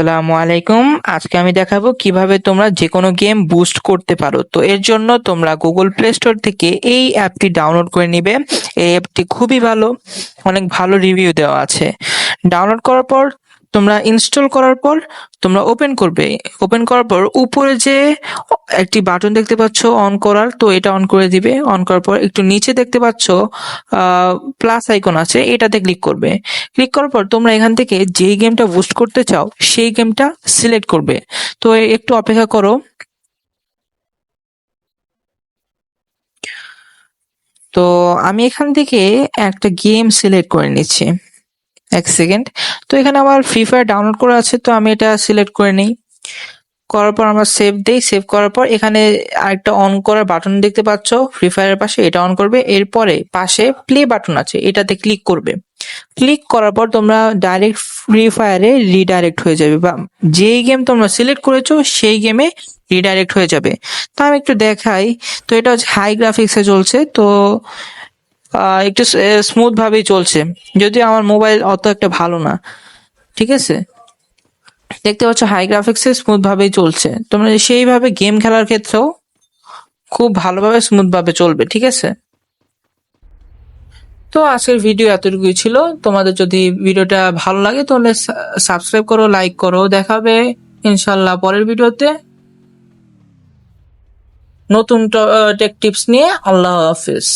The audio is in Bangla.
আসসালামু আলাইকুম। আজকে আমি দেখাবো কীভাবে তোমরা যে কোনো গেম বুস্ট করতে পারো। তো এর জন্য তোমরা গুগল প্লে স্টোর থেকে এই অ্যাপটি ডাউনলোড করে নিবে। এই অ্যাপটি খুবই ভালো, অনেক ভালো রিভিউ দেওয়া আছে। ডাউনলোড করার পর তোমরা ইনস্টল করার পর তোমরা ওপেন করবে। ওপেন করার পর উপরে যে একটি বাটন দেখতে পাচ্ছ অন করার, তো এটা অন করে দিবে। অন করার পর একটু নিচে দেখতে পাচ্ছ প্লাস আইকন আছে, এটাতে ক্লিক করবে। ক্লিক করার পর তোমরা এখান থেকে যেই গেমটা বুস্ট করতে চাও, সেই গেমটা সিলেক্ট করবে। তো একটু অপেক্ষা করো। তো আমি এখান থেকে একটা গেম সিলেক্ট করে নিচ্ছি। এক সেকেন্ড তো এখানে আমার ফ্রি ফায়ার ডাউনলোড করা আছে, তো আমি এটা সিলেক্ট করে নিই। করার পর আমরা সেভ দেই সেভ করার পর এখানে আরেকটা অন করার বাটন দেখতে পাচ্ছ ফ্রি ফায়ারের পাশে এটা অন করবে। এরপরে পাশে প্লে বাটন আছে, এটাতে ক্লিক করবে। ক্লিক করার পর তোমরা ডাইরেক্ট ফ্রি ফায়ারে রিডাইরেক্ট হয়ে যাবে বা যেই গেম তোমরা সিলেক্ট করেছ, সেই গেমে রিডাইরেক্ট হয়ে যাবে। তো আমি একটু দেখাই, তো এটা হচ্ছে হাই গ্রাফিক্সে চলছে, তো একটু স্মুথ ভাবেই চলছে। যদিও আমার মোবাইল অত একটা ভালো না। ঠিক আছে? দেখতে পাচ্ছ হাই গ্রাফিক্সে স্মুথ ভাবেই চলছে। তোমরা সেইভাবে গেম খেলার ক্ষেত্রেও খুব ভালোভাবে স্মুথ ভাবে চলবে, ঠিক আছে? তো আজকের ভিডিও এতটুকুই ছিল। তোমাদের যদি ভিডিওটা ভালো লাগে, তাহলে সাবস্ক্রাইব করো লাইক করো। দেখাবে ইনশাল্লাহ পরের ভিডিওতে নতুন টেক টিপস নিয়ে আল্লাহ হাফিজ।